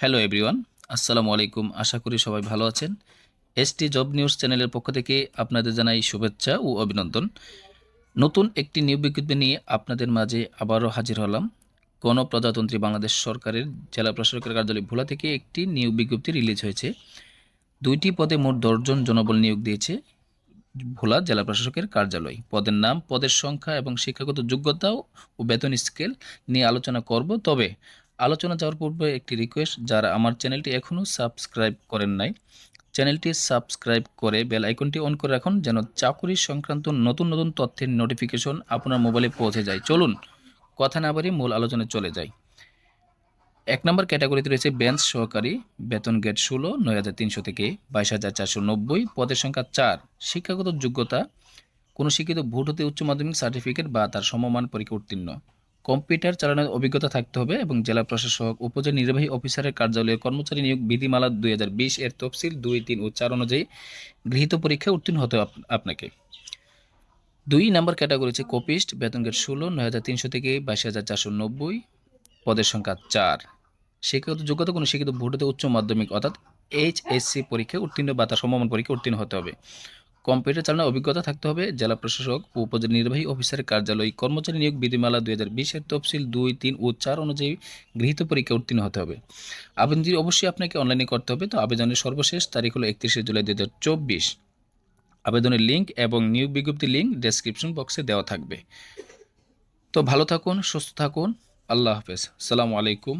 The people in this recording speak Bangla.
হ্যালো এভরিওয়ান আসসালামু আলাইকুম আশা করি সবাই ভালো আছেন। এসটি জব নিউজ চ্যানেলের পক্ষ থেকে আপনাদের জানাই শুভেচ্ছা ও অভিনন্দন। নতুন একটি নিয়োগ বিজ্ঞপ্তি নিয়ে আপনাদের মাঝে আবারও হাজির হলাম। গণপ্রজাতন্ত্রী বাংলাদেশ সরকারের জেলা প্রশাসকের কার্যালয় ভোলা থেকে একটি নিয়োগ বিজ্ঞপ্তি রিলিজ হয়েছে। দুইটি পদে মোট দশজন জনবল নিয়োগ দিয়েছে ভোলা জেলা প্রশাসকের কার্যালয়। পদের নাম, পদের সংখ্যা এবং শিক্ষাগত যোগ্যতা ও বেতন স্কেল নিয়ে আলোচনা করব। তবে আলোচনা যাওয়ার পূর্বে একটি রিকোয়েস্ট যারা আমার চ্যানেলটি এখনও সাবস্ক্রাইব করেন নাই, চ্যানেলটি সাবস্ক্রাইব করে বেল আইকনটি অন করে রাখুন, যেন চাকরি সংক্রান্ত নতুন নতুন তথ্যের নোটিফিকেশন আপনার মোবাইলে পৌঁছে যায়। চলুন, কথা না বাড়িয়ে মূল আলোচনায় চলে যাই। এক নম্বর ক্যাটাগরিতে রয়েছে বেঞ্চ সহকারী, বেতন গেট ষোলো, নয় হাজার তিনশো থেকে বাইশ হাজার চারশো নব্বই, পদের সংখ্যা চার, শিক্ষাগত যোগ্যতা, কোনো শিক্ষিত ভোট হতে উচ্চ মাধ্যমিক সার্টিফিকেট বা তার সমমান পরীক্ষা উত্তীর্ণ কম্পিউটার চালানোর অভিজ্ঞতা থাকতে হবে এবং জেলা প্রশাসক, উপজেলা নির্বাহী অফিসারের কার্যালয়ের কর্মচারী নিয়োগ বিধিমালা দুই হাজার বিশ এর তফসিল দুই তিন ও চার অনুযায়ী গৃহীত পরীক্ষায় উত্তীর্ণ হতে আপনাকে। দুই নম্বর ক্যাটাগরি হচ্ছে কপিস্ট বেতন গেট ষোলো, নয় হাজার তিনশো থেকে বাইশ হাজার চারশো নব্বই, পদের সংখ্যা চার। শিক্ষাগত যোগ্যতা কোনো শিক্ষিত ভোট হতে উচ্চ মাধ্যমিক অর্থাৎ এইচএসসি পরীক্ষায় উত্তীর্ণ বা তার সমমান পরীক্ষায় উত্তীর্ণ হতে হবে। কম্পিউটার চালানোর অভিজ্ঞতা থাকতে হবে। জেলা প্রশাসক ও উপজেলা নির্বাহী অফিসারের কার্যালয়, কর্মচারী নিয়োগ বিধিমালা দুই হাজার বিশের তফসিল দুই, তিন ও চার অনুযায়ী গৃহীত পরীক্ষা উত্তীর্ণ হতে হবে। আবেদনটি অবশ্যই আপনাকে অনলাইনে করতে হবে। তো আবেদনের সর্বশেষ তারিখ হলো একত্রিশে জুলাই দু হাজার চব্বিশ। আবেদনের লিঙ্ক এবং নিয়োগ বিজ্ঞপ্তি লিঙ্ক ডেসক্রিপশন বক্সে দেওয়া থাকবে। তো ভালো থাকুন, সুস্থ থাকুন। আল্লাহ হাফেজ। সালামু আলাইকুম।